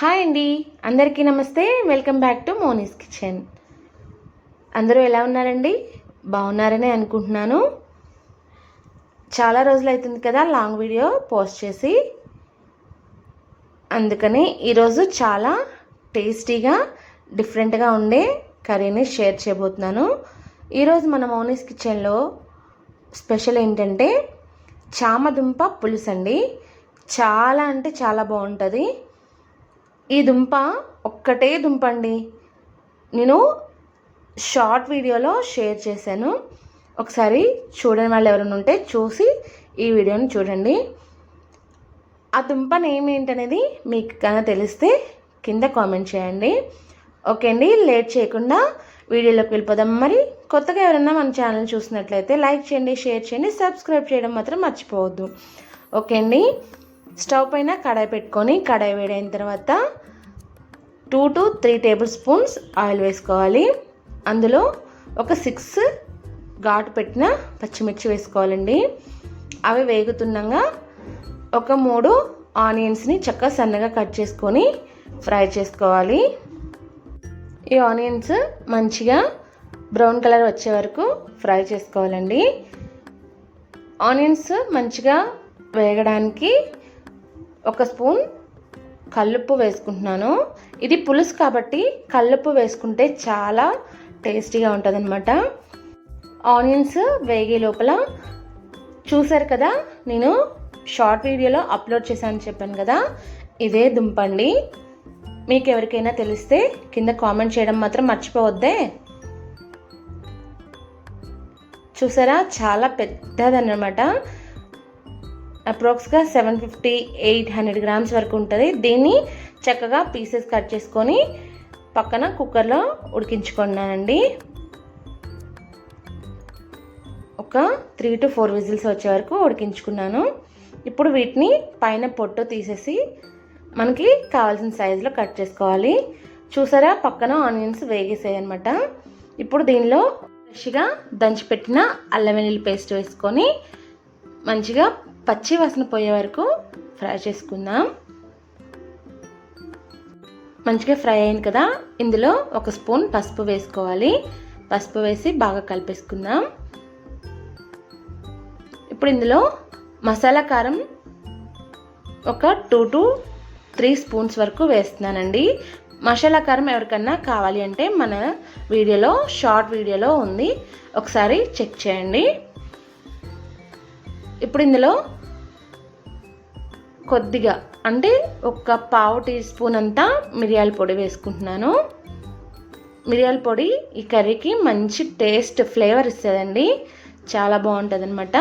Hi అండి. అందరికీ నమస్తే. Welcome back to Moni's kitchen అందరూ ఎలా ఉన్నారండి? బాగున్నారని అనుకుంటున్నాను. చాలా రోజులు అవుతుంది కదా లాంగ్ వీడియో పోస్ట్ చేసి. అందుకని ఈరోజు చాలా టేస్టీగా డిఫరెంట్గా ఉండే కర్రీని షేర్ చేయబోతున్నాను. ఈరోజు మన మౌనీస్ కిచెన్లో స్పెషల్ ఏంటంటే చామదుంప పులుసు అండి చాలా అంటే చాలా బాగుంటుంది. ఈ దుంప ఒక్కటే దుంప అండి నేను షార్ట్ వీడియోలో షేర్ చేశాను. ఒకసారి చూడని వాళ్ళు ఎవరైనా ఉంటే చూసి ఈ వీడియోని చూడండి. ఆ దుంప నేమ్ ఏంటనేది మీకు కనుక తెలిస్తే కింద కామెంట్ చేయండి. ఓకే అండి లేట్ చేయకుండా వీడియోలోకి వెళ్ళిపోదాం. మరి కొత్తగా ఎవరైనా మన ఛానల్ చూసినట్లయితే లైక్ చేయండి షేర్ చేయండి సబ్స్క్రైబ్ చేయడం మాత్రం మర్చిపోవద్దు. ఓకే అండి స్టవ్ పైన కడాయి పెట్టుకొని కడాయి వేడైన తర్వాత two to three tablespoons oil వేసుకోవాలి. అందులో ఒక సిక్స్ ఘాటు పెట్టిన పచ్చిమిర్చి వేసుకోవాలండి. అవి వేగుతుండగా ఒక మూడు ఆనియన్స్ని చక్కగా సన్నగా కట్ చేసుకొని ఫ్రై చేసుకోవాలి. ఈ ఆనియన్స్ మంచిగా బ్రౌన్ కలర్ వచ్చే వరకు ఫ్రై చేసుకోవాలండి. ఆనియన్స్ మంచిగా వేగడానికి ఒక స్పూన్ కల్లుప్పు వేసుకుంటున్నాను. ఇది పులుసు కాబట్టి కల్లుప్పు వేసుకుంటే చాలా టేస్టీగా ఉంటుంది అనమాట ఆనియన్స్ వేగే లోపల చూసారు కదా నేను షార్ట్ వీడియోలో అప్లోడ్ చేశాను చెప్పాను కదా ఇదే దుంపండి. మీకు ఎవరికైనా తెలిస్తే కింద కామెంట్ చేయడం మాత్రం మర్చిపోవద్దే. చూసారా చాలా పెద్దదన్నమాట. అప్రాక్స్గా seven fifty eight hundred grams వరకు ఉంటుంది. దీన్ని చక్కగా పీసెస్ కట్ చేసుకొని పక్కన కుక్కర్లో ఉడికించుకున్నానండి. ఒక త్రీ టు ఫోర్ విజిల్స్ వచ్చే వరకు ఉడికించుకున్నాను. ఇప్పుడు వీటిని పైన పొట్టు తీసేసి మనకి కావాల్సిన సైజులో కట్ చేసుకోవాలి. చూసారా? పక్కన ఆనియన్స్ వేగేసాయి అనమాట ఇప్పుడు దీనిలో ఫ్రెష్గా దంచిపెట్టిన అల్లం వెల్లుల్లి పేస్ట్ వేసుకొని మంచిగా పచ్చి వాసన పోయే వరకు ఫ్రై చేసుకుందాం. మంచిగా ఫ్రై అయింది కదా? ఇందులో ఒక స్పూన్ పసుపు వేసుకోవాలి. పసుపు వేసి బాగా కలిపేసుకుందాం. ఇప్పుడు ఇందులో మసాలా కారం ఒక టూ టు త్రీ స్పూన్స్ వరకు వేస్తున్నానండి. మసాలా కారం ఎవరికన్నా కావాలి అంటే మన వీడియోలో షార్ట్ వీడియోలో ఉంది. ఒకసారి చెక్ చేయండి. ఇప్పుడు ఇందులో కొద్దిగా అంటే ఒక పావు టీ స్పూన్ అంతా మిరియాల పొడి వేసుకుంటున్నాను. మిరియాల పొడి ఈ కర్రీకి మంచి టేస్ట్ ఫ్లేవర్ ఇస్తుందండి. చాలా బాగుంటుంది అనమాట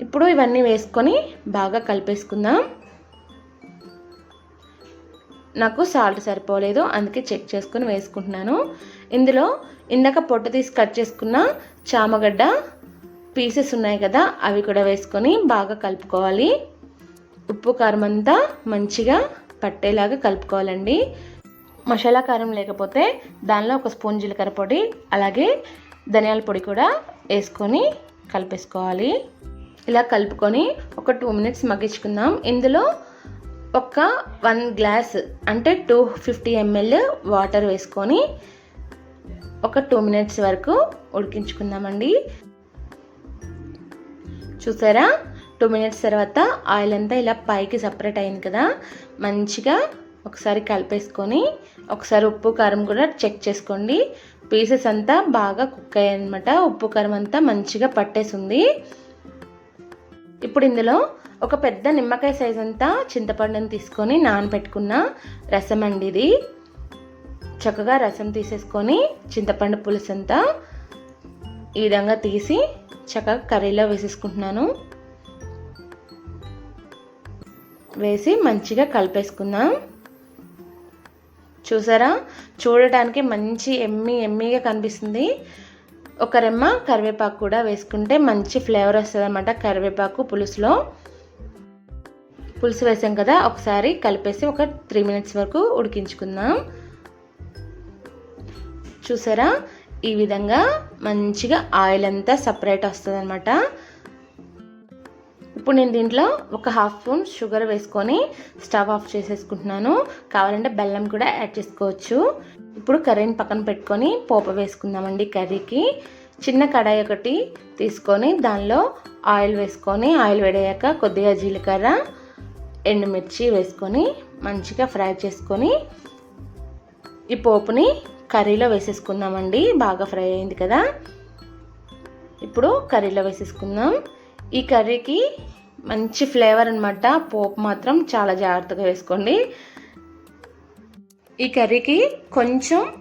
ఇప్పుడు ఇవన్నీ వేసుకొని బాగా కలిపేసుకుందాం. నాకు సాల్ట్ సరిపోలేదు అందుకే చెక్ చేసుకొని వేసుకుంటున్నాను. ఇందులో ఇందాక పొట్టు తీసి కట్ చేసుకున్న చామగడ్డ పీసెస్ ఉన్నాయి కదా అవి కూడా వేసుకొని బాగా కలుపుకోవాలి. ఉప్పు కారం అంతా మంచిగా పట్టేలాగా కలుపుకోవాలండి. మసాలా కారం లేకపోతే దానిలో ఒక స్పూన్ జీలకర్ర పొడి అలాగే ధనియాల పొడి కూడా వేసుకొని కలిపేసుకోవాలి. ఇలా కలుపుకొని ఒక టూ మినిట్స్ మగ్గించుకుందాం. ఇందులో ఒక వన్ గ్లాస్ అంటే టూ ఫిఫ్టీ ఎంఎల్ వాటర్ వేసుకొని ఒక టూ మినిట్స్ వరకు ఉడికించుకుందామండి. చూసారా? టూ మినిట్స్ తర్వాత ఆయిల్ అంతా ఇలా పైకి సపరేట్ అయింది కదా మంచిగా ఒకసారి కలిపేసుకొని ఒకసారి ఉప్పు కారం కూడా చెక్ చేసుకోండి. పీసెస్ అంతా బాగా కుక్ అయ్యాయి అనమాట ఉప్పు కారం అంతా మంచిగా పట్టేసింది. ఇప్పుడు ఇందులో ఒక పెద్ద నిమ్మకాయ సైజ్ అంతా చింతపండుని తీసుకొని నానబెట్టుకున్న రసం అండి ఇది. చక్కగా రసం తీసేసుకొని చింతపండు పులుసు అంతా ఈ విధంగా తీసి చక్కగా కర్రీలో వేసేసుకుంటున్నాను. వేసి మంచిగా కలిపేసుకుందాం. చూసారా? చూడటానికి మంచి ఎమ్మి ఎమ్మిగా కనిపిస్తుంది. ఒక రెమ్మ కరివేపాకు కూడా వేసుకుంటే మంచి ఫ్లేవర్ వస్తుంది అనమాట కరివేపాకు పులుసులో. పులుసు వేసాం కదా ఒకసారి కలిపేసి ఒక త్రీ మినిట్స్ వరకు ఉడికించుకుందాం. చూసారా? ఈ విధంగా మంచిగా ఆయిల్ అంతా సపరేట్ వస్తుంది అనమాట ఇప్పుడు నేను దీంట్లో ఒక హాఫ్ స్పూన్ షుగర్ వేసుకొని స్టవ్ ఆఫ్ చేసేసుకుంటున్నాను. కావాలంటే బెల్లం కూడా యాడ్ చేసుకోవచ్చు. ఇప్పుడు కర్రీని పక్కన పెట్టుకొని పోపు వేసుకుందామండి కర్రీకి. చిన్న కడాయి ఒకటి తీసుకొని దానిలో ఆయిల్ వేసుకొని ఆయిల్ వేడయ్యాక కొద్దిగా జీలకర్ర ఎండుమిర్చి వేసుకొని మంచిగా ఫ్రై చేసుకొని ఈ పోపుని కర్రీలో వేసేసుకుందామండి. బాగా ఫ్రై అయింది కదా. ఇప్పుడు కర్రీలో వేసేసుకుందాం. ఈ కర్రీకి మంచి ఫ్లేవర్ అనమాట పోపు మాత్రం చాలా జాగ్రత్తగా వేసుకోండి. ఈ కర్రీకి కొంచెం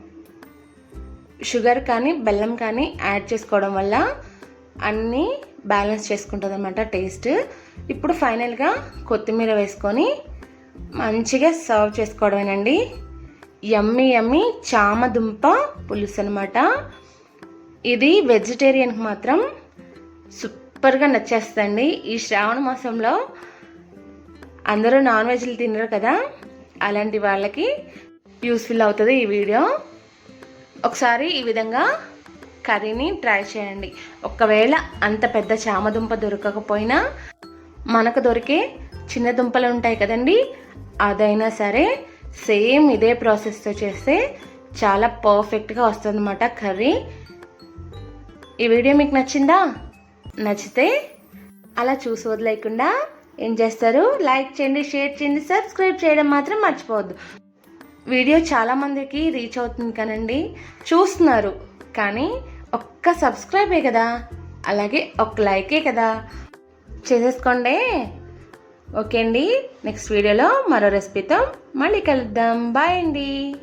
షుగర్ కానీ బెల్లం కానీ యాడ్ చేసుకోవడం వల్ల అన్నీ బ్యాలెన్స్ చేసుకుంటుంది అనమాట టేస్ట్. ఇప్పుడు ఫైనల్గా కొత్తిమీర వేసుకొని మంచిగా సర్వ్ చేసుకోవడమేనండి. ఎమ్మి యమ్మీ చామదుంప పులుసు అనమాట ఇది వెజిటేరియన్కి మాత్రం సూపర్గా నచ్చేస్తుంది ఈ శ్రావణ మాసంలో అందరూ నాన్ వెజ్లు తినరు కదా? అలాంటి వాళ్ళకి యూస్ఫుల్ అవుతుంది ఈ వీడియో. ఒకసారి ఈ విధంగా కర్రీని ట్రై చేయండి. ఒకవేళ అంత పెద్ద చామదుంప దొరకకపోయినా మనకు దొరికే చిన్న దుంపలు ఉంటాయి కదండి? అదైనా సరే సేమ్ ఇదే ప్రాసెస్తో చేస్తే చాలా పర్ఫెక్ట్గా వస్తుందన్నమాట కర్రీ. ఈ వీడియో మీకు నచ్చిందా? నచ్చితే అలా చూసి వదిలేయకుండా ఏం చేస్తారు? లైక్ చేయండి షేర్ చేయండి సబ్స్క్రైబ్ చేయడం మాత్రం మర్చిపోవద్దు. వీడియో చాలామందికి రీచ్ అవుతుంది కానండి. చూస్తున్నారు. కానీ ఒక్క సబ్స్క్రైబే కదా. అలాగే ఒక లైకే కదా. చేసేసుకోండి. ఓకే అండి. నెక్స్ట్ వీడియోలో మరో రెసిపీతో మళ్ళీ కలుద్దాం. బాయ్ అండి.